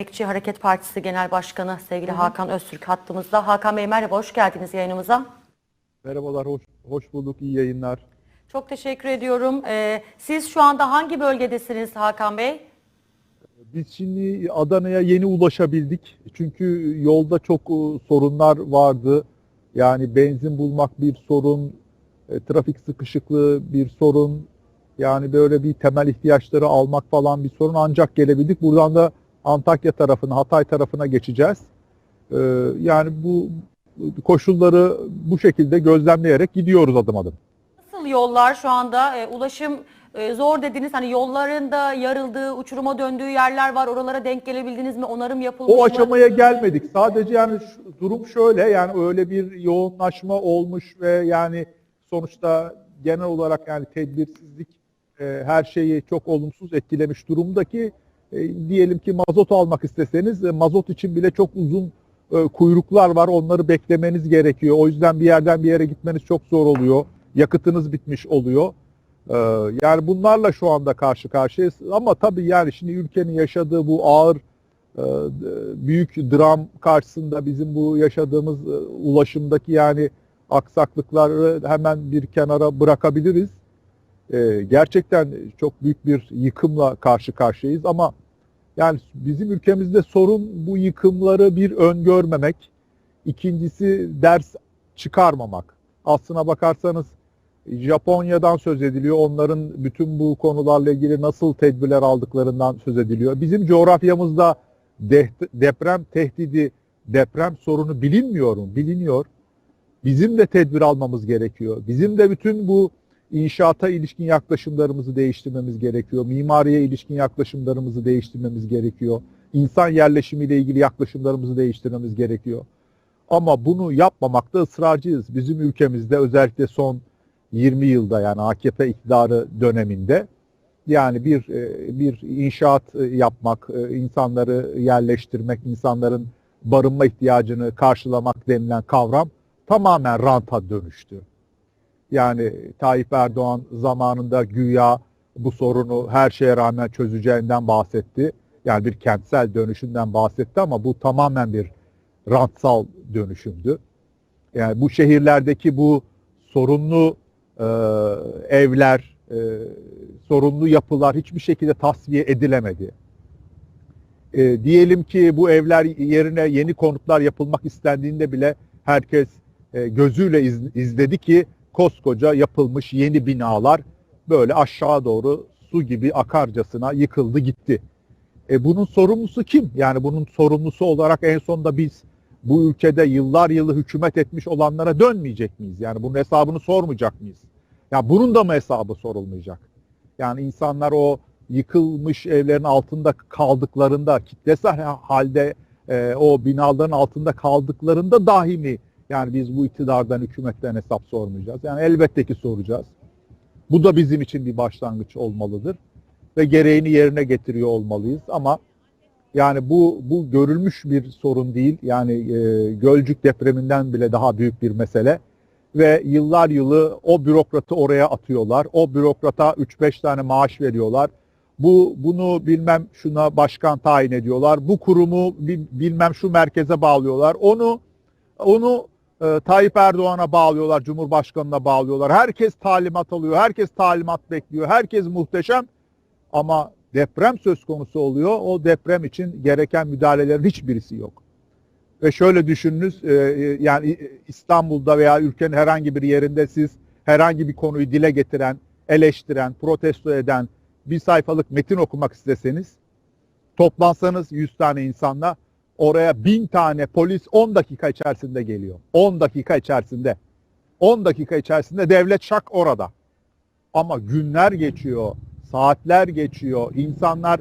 Emekçi Hareket Partisi Genel Başkanı sevgili Hakan Öztürk hattımızda. Hakan Bey merhaba, hoş geldiniz yayınımıza. Merhabalar, hoş, hoş bulduk, iyi yayınlar. Çok teşekkür ediyorum. Ee, siz şu anda hangi bölgedesiniz Hakan Bey? Biz şimdi Adana'ya yeni ulaşabildik. Çünkü yolda çok e, sorunlar vardı. Yani benzin bulmak bir sorun, e, trafik sıkışıklığı bir sorun. Yani böyle bir temel ihtiyaçları almak falan bir sorun ancak gelebildik. Buradan da Antakya tarafına, Hatay tarafına geçeceğiz. Ee, Yani bu koşulları bu şekilde gözlemleyerek gidiyoruz adım adım. Nasıl yollar şu anda? Ee, ulaşım e, zor dediniz. Hani yolların da yarıldığı, uçuruma döndüğü yerler var. Oralara denk gelebildiniz mi? Onarım yapılmış O mı? aşamaya gelmedik. Sadece yani şu- durum şöyle yani öyle bir yoğunlaşma olmuş ve yani sonuçta genel olarak yani tedbirsizlik e, her şeyi çok olumsuz etkilemiş durumdaki e, diyelim ki mazot almak isteseniz e, mazot için bile çok uzun e, kuyruklar var. Onları beklemeniz gerekiyor. O yüzden bir yerden bir yere gitmeniz çok zor oluyor. Yakıtınız bitmiş oluyor. Ee, Yani bunlarla şu anda karşı karşıyayız. Ama tabii yani şimdi ülkenin yaşadığı bu ağır e, büyük dram karşısında bizim bu yaşadığımız e, ulaşımdaki yani aksaklıkları hemen bir kenara bırakabiliriz. E, Gerçekten çok büyük bir yıkımla karşı karşıyayız ama yani bizim ülkemizde sorun bu yıkımları bir öngörmemek, ikincisi ders çıkarmamak. Aslına bakarsanız Japonya'dan söz ediliyor. Onların bütün bu konularla ilgili nasıl tedbirler aldıklarından söz ediliyor. Bizim coğrafyamızda de- deprem tehdidi, deprem sorunu bilinmiyor mu? Biliniyor. Bizim de tedbir almamız gerekiyor. Bizim de bütün bu inşaata ilişkin yaklaşımlarımızı değiştirmemiz gerekiyor. Mimariye ilişkin yaklaşımlarımızı değiştirmemiz gerekiyor. İnsan yerleşimiyle ilgili yaklaşımlarımızı değiştirmemiz gerekiyor. Ama bunu yapmamakta ısrarcıyız. Bizim ülkemizde özellikle son 20 yılda yani AKP iktidarı döneminde yani bir e, bir inşaat e, yapmak, e, insanları yerleştirmek, insanların barınma ihtiyacını karşılamak denilen kavram tamamen ranta dönüştü. Yani Tayyip Erdoğan zamanında güya bu sorunu her şeye rağmen çözeceğinden bahsetti. Yani bir kentsel dönüşümden bahsetti ama bu tamamen bir rantsal dönüşümdü. Yani bu şehirlerdeki bu sorunlu e, evler, e, sorunlu yapılar hiçbir şekilde tasfiye edilemedi. E, diyelim ki bu evler yerine yeni konutlar yapılmak istendiğinde bile herkes e, gözüyle iz- izledi ki koskoca yapılmış yeni binalar böyle aşağı doğru su gibi akarcasına yıkıldı gitti. E, bunun sorumlusu kim? Yani bunun sorumlusu olarak en sonunda biz bu ülkede yıllar yılı hükümet etmiş olanlara dönmeyecek miyiz? Yani bunun hesabını sormayacak mıyız? Ya bunun da mı hesabı sorulmayacak? Yani insanlar o yıkılmış evlerin altında kaldıklarında, kitlesel halde e, o binaların altında kaldıklarında dahi mi yani biz bu iktidardan, hükümetten hesap sormayacağız? Yani elbette ki soracağız. Bu da bizim için bir başlangıç olmalıdır ve gereğini yerine getiriyor olmalıyız ama yani bu bu görülmüş bir sorun değil. Yani e, Gölcük depreminden bile daha büyük bir mesele ve yıllar yılı o bürokratı oraya atıyorlar. O bürokrata 3-5 tane maaş veriyorlar. Bu bunu bilmem şuna başkan tayin ediyorlar. Bu kurumu bil- bilmem şu merkeze bağlıyorlar. Onu onu e, Tayyip Erdoğan'a bağlıyorlar, Cumhurbaşkanı'na bağlıyorlar. Herkes talimat alıyor, herkes talimat bekliyor, herkes muhteşem. Ama deprem söz konusu oluyor. O deprem için gereken müdahalelerin hiçbirisi yok. Ve şöyle düşününüz, e, e, yani İstanbul'da veya ülkenin herhangi bir yerinde siz herhangi bir konuyu dile getiren, eleştiren, protesto eden bir sayfalık metin okumak isteseniz, toplansanız 100 tane insanla oraya 1000 tane polis 10 dakika içerisinde geliyor. 10 dakika içerisinde. 10 dakika içerisinde devlet şak orada. Ama günler geçiyor, saatler geçiyor. İnsanlar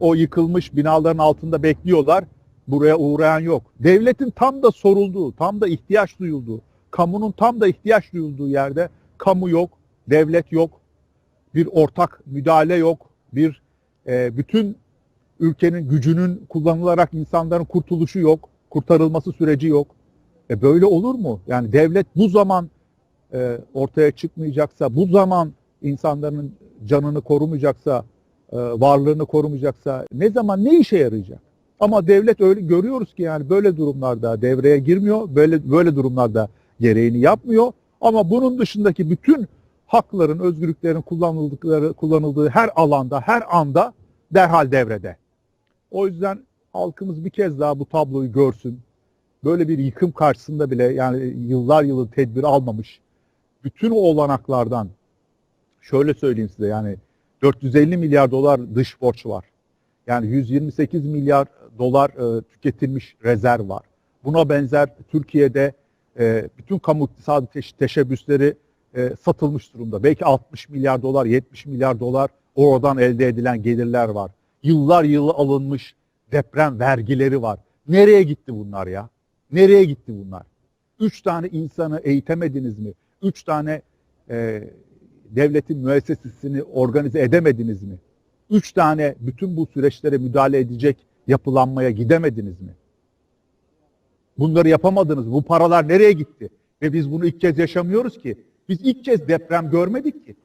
o yıkılmış binaların altında bekliyorlar. Buraya uğrayan yok. Devletin tam da sorulduğu, tam da ihtiyaç duyulduğu, kamunun tam da ihtiyaç duyulduğu yerde kamu yok, devlet yok, bir ortak müdahale yok, bir e, bütün ülkenin gücünün kullanılarak insanların kurtuluşu yok, kurtarılması süreci yok. E böyle olur mu? Yani devlet bu zaman e, ortaya çıkmayacaksa, bu zaman insanların canını korumayacaksa, e, varlığını korumayacaksa ne zaman ne işe yarayacak? Ama devlet öyle görüyoruz ki yani böyle durumlarda devreye girmiyor. Böyle böyle durumlarda gereğini yapmıyor. Ama bunun dışındaki bütün hakların, özgürlüklerin kullanıldıkları kullanıldığı her alanda, her anda derhal devrede. O yüzden halkımız bir kez daha bu tabloyu görsün. Böyle bir yıkım karşısında bile yani yıllar yılı tedbir almamış. Bütün o olanaklardan şöyle söyleyeyim size yani 450 milyar dolar dış borç var. Yani 128 milyar dolar e, tüketilmiş rezerv var. Buna benzer Türkiye'de e, bütün kamu iktisadi teş- teşebbüsleri e, satılmış durumda. Belki 60 milyar dolar, 70 milyar dolar oradan elde edilen gelirler var. Yıllar yılı alınmış deprem vergileri var. Nereye gitti bunlar ya? Nereye gitti bunlar? Üç tane insanı eğitemediniz mi? Üç tane e, devletin müessesesini organize edemediniz mi? Üç tane bütün bu süreçlere müdahale edecek yapılanmaya gidemediniz mi? Bunları yapamadınız. Bu paralar nereye gitti? Ve biz bunu ilk kez yaşamıyoruz ki. Biz ilk kez deprem görmedik ki.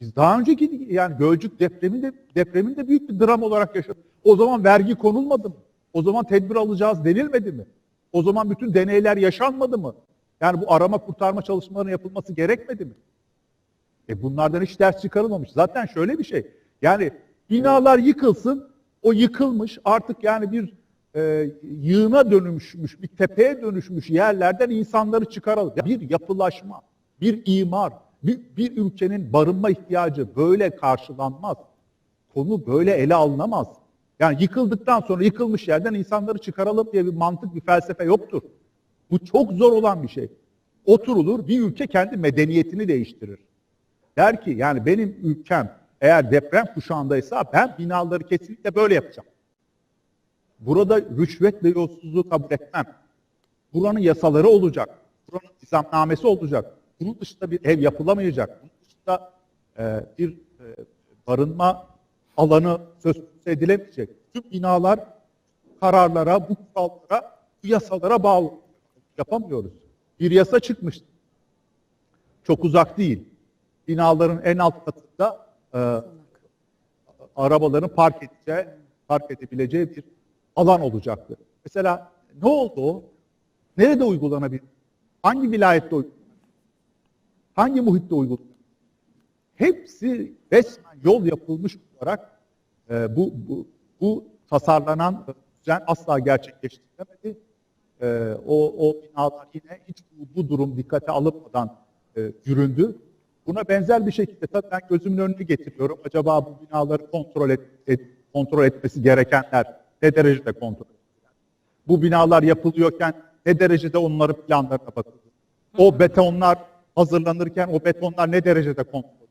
Biz daha önceki yani Gölcük depreminde depreminde büyük bir dram olarak yaşadık. O zaman vergi konulmadı mı? O zaman tedbir alacağız denilmedi mi? O zaman bütün deneyler yaşanmadı mı? Yani bu arama kurtarma çalışmalarının yapılması gerekmedi mi? E bunlardan hiç ders çıkarılmamış. Zaten şöyle bir şey. Yani binalar yıkılsın, o yıkılmış artık yani bir e, yığına dönüşmüş, bir tepeye dönüşmüş yerlerden insanları çıkaralım. Bir yapılaşma, bir imar, bir, ülkenin barınma ihtiyacı böyle karşılanmaz. Konu böyle ele alınamaz. Yani yıkıldıktan sonra yıkılmış yerden insanları çıkaralım diye bir mantık, bir felsefe yoktur. Bu çok zor olan bir şey. Oturulur, bir ülke kendi medeniyetini değiştirir. Der ki yani benim ülkem eğer deprem kuşağındaysa ben binaları kesinlikle böyle yapacağım. Burada rüşvet ve yolsuzluğu kabul etmem. Buranın yasaları olacak. Buranın nizamnamesi olacak. Bunun dışında bir ev yapılamayacak. Bunun dışında e, bir e, barınma alanı söz konusu edilemeyecek. Tüm binalar kararlara, bu kurallara, bu yasalara bağlı. Yapamıyoruz. Bir yasa çıkmıştı. Çok uzak değil. Binaların en alt katında e, arabaların park edeceği, park edebileceği bir alan olacaktı. Mesela ne oldu? Nerede uygulanabilir? Hangi vilayette uygulanabilir? Hangi muhitte uygulanabilir? Hepsi resmen yol yapılmış olarak e, bu, bu, bu tasarlanan düzen asla gerçekleştirilemedi. E, o, o binalar yine hiç bu, bu durum dikkate alınmadan e, yüründü. Buna benzer bir şekilde tabii ben gözümün önünü getiriyorum. Acaba bu binaları kontrol, et, et- kontrol etmesi gerekenler ne derecede kontrol edilir? Bu binalar yapılıyorken ne derecede onların planlarına bakılır? O betonlar hazırlanırken o betonlar ne derecede kontrol edilir?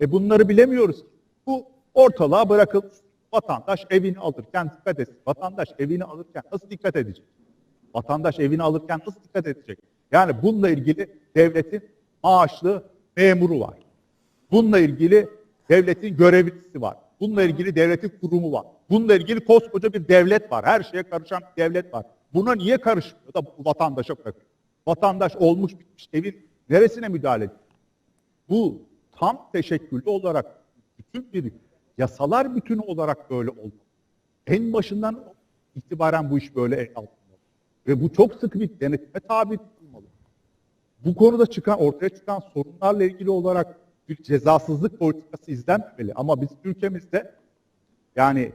E bunları bilemiyoruz. Bu ortalığa bırakılmış. Vatandaş evini alırken dikkat etsin. Vatandaş evini alırken nasıl dikkat edecek? Vatandaş evini alırken nasıl dikkat edecek? Yani bununla ilgili devletin maaşlı memuru var. Bununla ilgili devletin görevlisi var. Bununla ilgili devletin kurumu var. Bununla ilgili koskoca bir devlet var. Her şeye karışan bir devlet var. Buna niye karışmıyor da bu vatandaşa bırakıyor? Vatandaş olmuş bitmiş evin neresine müdahale ediyor? Bu tam teşekküllü olarak bütün bir yasalar bütünü olarak böyle olmalı. En başından itibaren bu iş böyle el altında. Ve bu çok sıkı bir denetime tabi tutulmalı. Bu konuda çıkan, ortaya çıkan sorunlarla ilgili olarak bir cezasızlık politikası izlenmemeli. Ama biz ülkemizde yani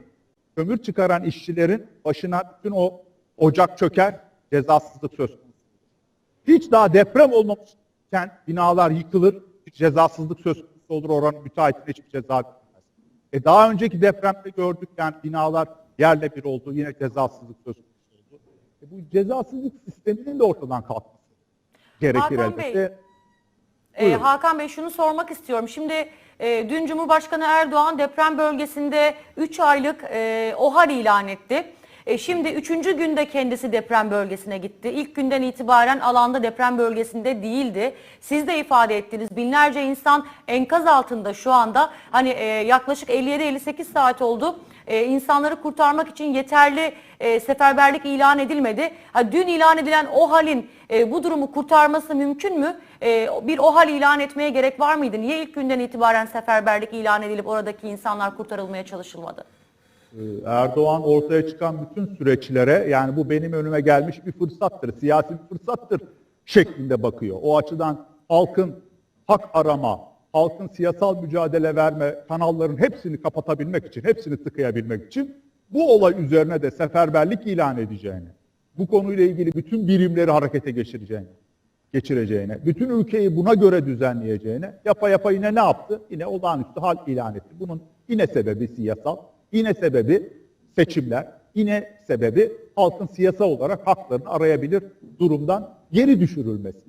kömür çıkaran işçilerin başına bütün o ocak çöker, cezasızlık söz konusu. Hiç daha deprem olmamışken binalar yıkılır, bir cezasızlık söz konusu olur, oranın müteahhitine hiçbir ceza verilmez. E daha önceki depremde gördük yani binalar yerle bir oldu, yine cezasızlık söz konusu oldu. E bu cezasızlık sisteminin de ortadan kalkması gerekir Hakan elbette. Bey, Buyurun. Hakan Bey şunu sormak istiyorum. Şimdi e, dün Cumhurbaşkanı Erdoğan deprem bölgesinde 3 aylık e, OHAL ilan etti. E, şimdi 3. günde kendisi deprem bölgesine gitti. İlk günden itibaren alanda deprem bölgesinde değildi. Siz de ifade ettiniz. Binlerce insan enkaz altında şu anda. Hani e, yaklaşık 57-58 saat oldu. E, insanları kurtarmak için yeterli e, seferberlik ilan edilmedi. Ha, dün ilan edilen OHAL'in e, bu durumu kurtarması mümkün mü? E, bir OHAL ilan etmeye gerek var mıydı? Niye ilk günden itibaren seferberlik ilan edilip oradaki insanlar kurtarılmaya çalışılmadı? Ee, Erdoğan ortaya çıkan bütün süreçlere yani bu benim önüme gelmiş bir fırsattır, siyasi bir fırsattır şeklinde bakıyor. O açıdan halkın hak arama, halkın siyasal mücadele verme kanalların hepsini kapatabilmek için, hepsini tıkayabilmek için bu olay üzerine de seferberlik ilan edeceğini, bu konuyla ilgili bütün birimleri harekete geçireceğini, geçireceğine, bütün ülkeyi buna göre düzenleyeceğine, yapa yapa yine ne yaptı? Yine olağanüstü hal ilan etti. Bunun yine sebebi siyasal, yine sebebi seçimler, yine sebebi halkın siyasal olarak haklarını arayabilir durumdan geri düşürülmesi.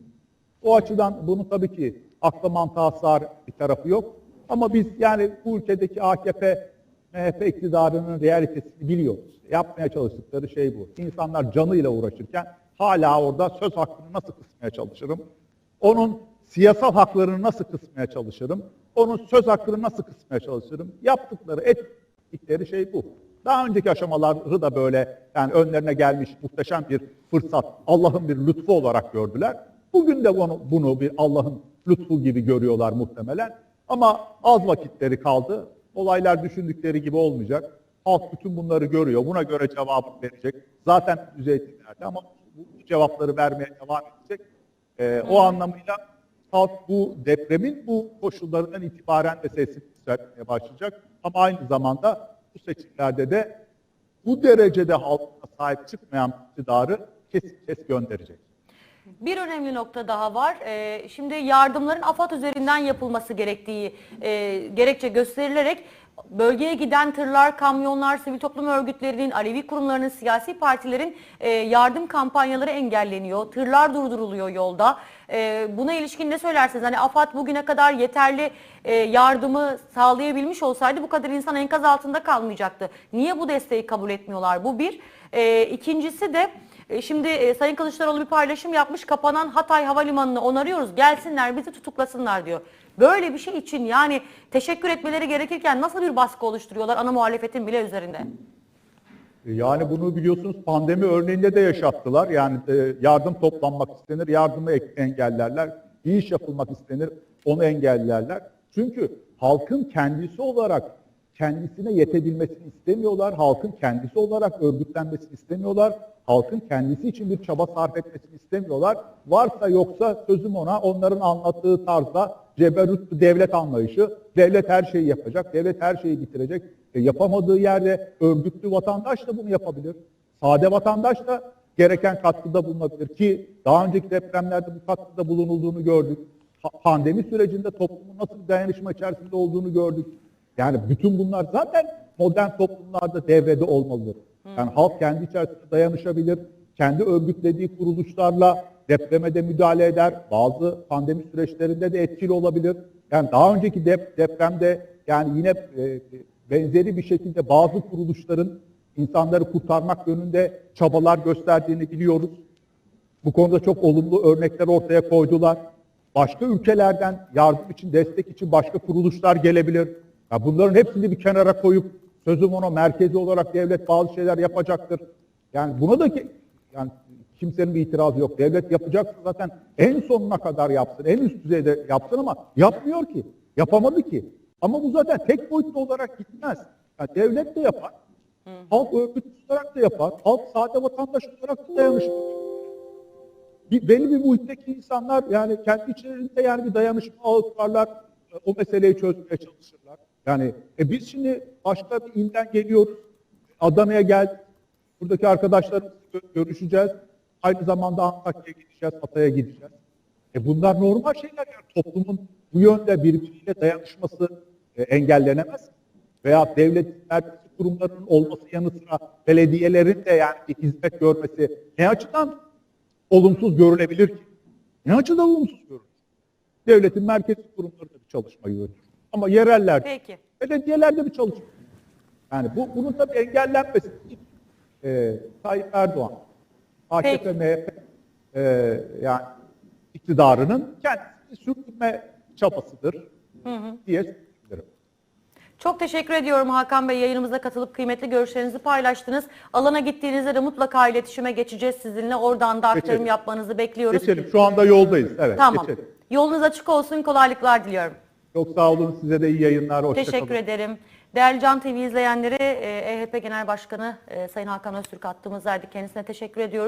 O açıdan bunun tabii ki akla mantığa sığar bir tarafı yok. Ama biz yani bu ülkedeki AKP, MHP iktidarının realitesini biliyoruz. Yapmaya çalıştıkları şey bu. İnsanlar canıyla uğraşırken hala orada söz hakkını nasıl kısmaya çalışırım? Onun siyasal haklarını nasıl kısmaya çalışırım? Onun söz hakkını nasıl kısmaya çalışırım? Yaptıkları, ettikleri şey bu. Daha önceki aşamaları da böyle yani önlerine gelmiş muhteşem bir fırsat, Allah'ın bir lütfu olarak gördüler. Bugün de bunu, bunu bir Allah'ın lütfu gibi görüyorlar muhtemelen. Ama az vakitleri kaldı. Olaylar düşündükleri gibi olmayacak. Halk bütün bunları görüyor. Buna göre cevap verecek. Zaten düzeytinlerde ama bu cevapları vermeye devam edecek. Ee, o anlamıyla halk bu depremin bu koşullarından itibaren de sesini yükseltmeye başlayacak. Ama aynı zamanda bu seçimlerde de bu derecede halkına sahip çıkmayan iktidarı kesin kes gönderecek. Bir önemli nokta daha var. Ee, şimdi yardımların AFAD üzerinden yapılması gerektiği e, gerekçe gösterilerek bölgeye giden tırlar, kamyonlar, sivil toplum örgütlerinin, Alevi kurumlarının, siyasi partilerin e, yardım kampanyaları engelleniyor. Tırlar durduruluyor yolda. E, buna ilişkin ne söylersiniz? Hani AFAD bugüne kadar yeterli e, yardımı sağlayabilmiş olsaydı bu kadar insan enkaz altında kalmayacaktı. Niye bu desteği kabul etmiyorlar? Bu bir. E, ikincisi de e, Şimdi e, Sayın Kılıçdaroğlu bir paylaşım yapmış. Kapanan Hatay Havalimanı'nı onarıyoruz. Gelsinler bizi tutuklasınlar diyor. Böyle bir şey için yani teşekkür etmeleri gerekirken nasıl bir baskı oluşturuyorlar ana muhalefetin bile üzerinde? Yani bunu biliyorsunuz pandemi örneğinde de yaşattılar. Yani e, yardım toplanmak istenir, yardımı engellerler. Bir iş yapılmak istenir, onu engellerler. Çünkü halkın kendisi olarak kendisine yetebilmesini istemiyorlar. Halkın kendisi olarak örgütlenmesini istemiyorlar. Halkın kendisi için bir çaba sarf etmesini istemiyorlar. Varsa yoksa sözüm ona onların anlattığı tarzda ceberut devlet anlayışı. Devlet her şeyi yapacak, devlet her şeyi bitirecek. E, yapamadığı yerde örgütlü vatandaş da bunu yapabilir. Sade vatandaş da gereken katkıda bulunabilir ki daha önceki depremlerde bu katkıda bulunulduğunu gördük. Pa- Pandemi sürecinde toplumun nasıl dayanışma içerisinde olduğunu gördük. Yani bütün bunlar zaten modern toplumlarda devrede olmalıdır. Yani halk kendi içerisinde dayanışabilir, kendi örgütlediği kuruluşlarla depreme de müdahale eder. Bazı pandemi süreçlerinde de etkili olabilir. Yani daha önceki dep- depremde yani yine e, benzeri bir şekilde bazı kuruluşların insanları kurtarmak yönünde çabalar gösterdiğini biliyoruz. Bu konuda çok olumlu örnekler ortaya koydular. Başka ülkelerden yardım için, destek için başka kuruluşlar gelebilir. Ya bunların hepsini bir kenara koyup sözüm ona merkezi olarak devlet bazı şeyler yapacaktır. Yani buna da ki, yani kimsenin bir itirazı yok. Devlet yapacaksa zaten en sonuna kadar yapsın, en üst düzeyde yapsın ama yapmıyor ki. Yapamadı ki. Ama bu zaten tek boyutlu olarak gitmez. Yani devlet de yapar. Halk örgütlü olarak da yapar. Halk sade vatandaş olarak da dayanışır bir, belli bir muhitteki insanlar yani kendi içlerinde yani bir dayanışma ağı kurarlar, e, o meseleyi çözmeye çalışırlar. Yani e biz şimdi başka bir ilden geliyoruz, Adana'ya gel, buradaki arkadaşlarımızla gö- görüşeceğiz. Aynı zamanda Antakya'ya gideceğiz, Hatay'a gideceğiz. E bunlar normal şeyler yani toplumun bu yönde birbiriyle dayanışması e, engellenemez. Veya devlet merkezi kurumlarının olması yanı sıra belediyelerin de yani bir hizmet görmesi ne açıdan olumsuz görülebilir ki? Ne açıdan olumsuz görülür? Devletin merkezi kurumları da bir çalışma yürütür. Ama yerellerde, Peki. belediyelerde bir çalışma. Yani bu, bunun tabii engellenmesi için e, Tayyip Erdoğan, AKP. MHP e, yani iktidarının kendisini sürdürme çabasıdır diye söyleyebilirim. Çok teşekkür ediyorum Hakan Bey yayınımıza katılıp kıymetli görüşlerinizi paylaştınız. Alana gittiğinizde de mutlaka iletişime geçeceğiz sizinle. Oradan da aktarım Geçelim. yapmanızı bekliyoruz. Geçelim. Şu anda yoldayız. Evet, Tamam. geçelim. Yolunuz açık olsun, kolaylıklar diliyorum. Çok sağ olun. Size de iyi yayınlar. Hoşça Teşekkür kalın. ederim. Değerli Can TV izleyenleri, e, EHP Genel Başkanı e, Sayın Hakan Öztürk attığımızdaydı. Kendisine teşekkür ediyoruz.